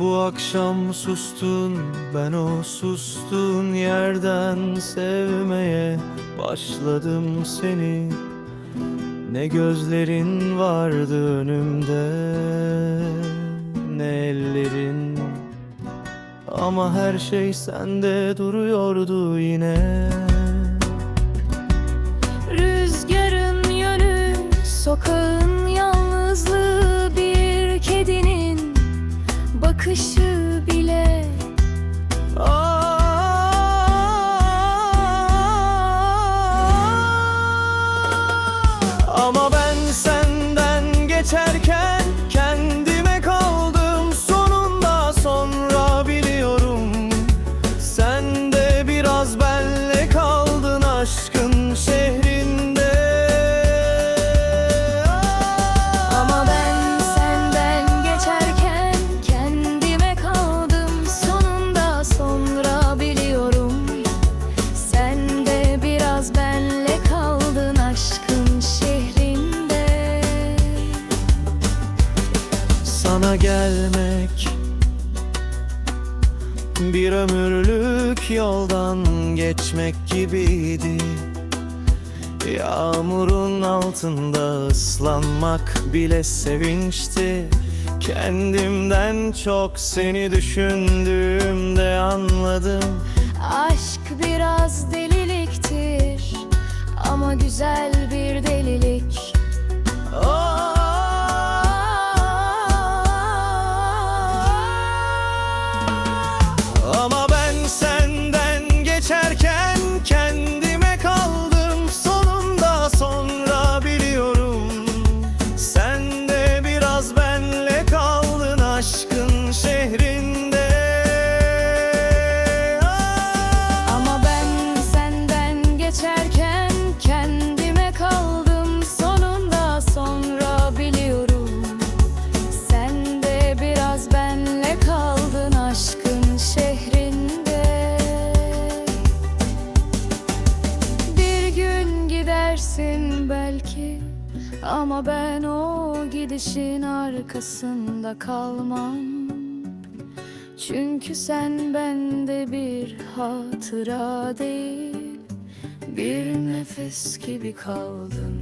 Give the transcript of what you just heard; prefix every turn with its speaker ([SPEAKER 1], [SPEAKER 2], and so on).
[SPEAKER 1] Bu akşam sustun ben o sustun yerden sevmeye başladım seni. Ne gözlerin vardı önümde ne ellerin. Ama her şey sende duruyordu yine.
[SPEAKER 2] Rüzgarın yönü, sokağın
[SPEAKER 1] Sana gelmek. Bir ömürlük yoldan geçmek gibiydi. Yağmurun altında ıslanmak bile sevinçti. Kendimden çok seni düşündüğümde anladım.
[SPEAKER 2] Aşk biraz deliliktir ama güzel bir delilik. Ama ben o gidişin arkasında kalmam. Çünkü sen bende bir hatıra değil Bir nefes gibi kaldın